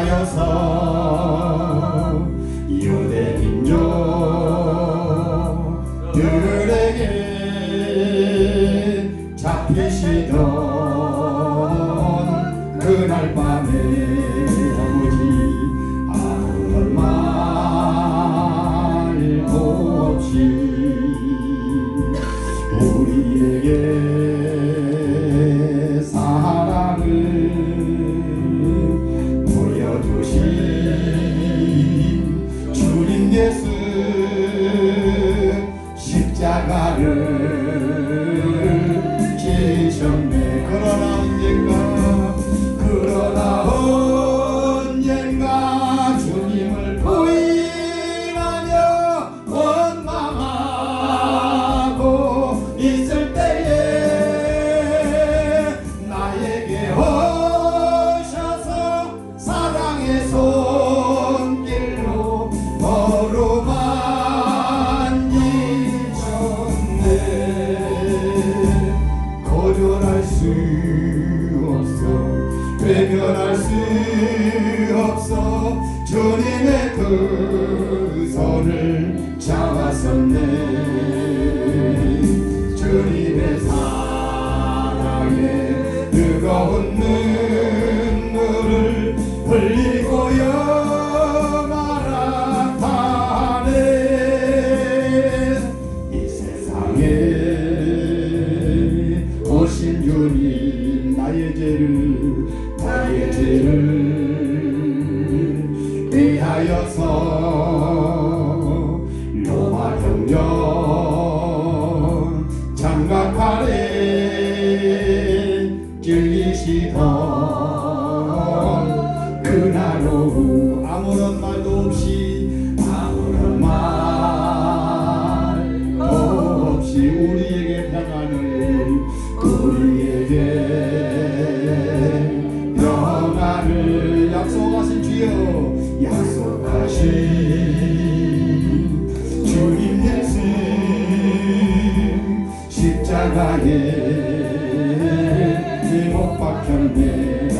하여서 유대 민족들에게 잡히시던 그날 밤에 예수 십자가를 here your throne. 주님 대신 십자가에 제목 박혔네.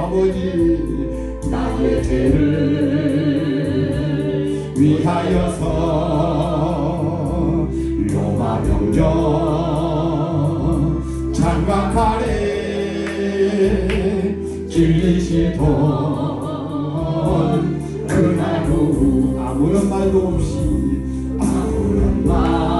아버지 나의 죄를 위하여서 로마 명전 장막하래 질리시던 그날 후 아무런 말도 없이 아무런 말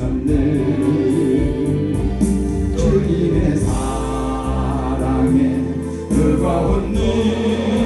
삼는 주님의 사랑에 뜨거운 눈.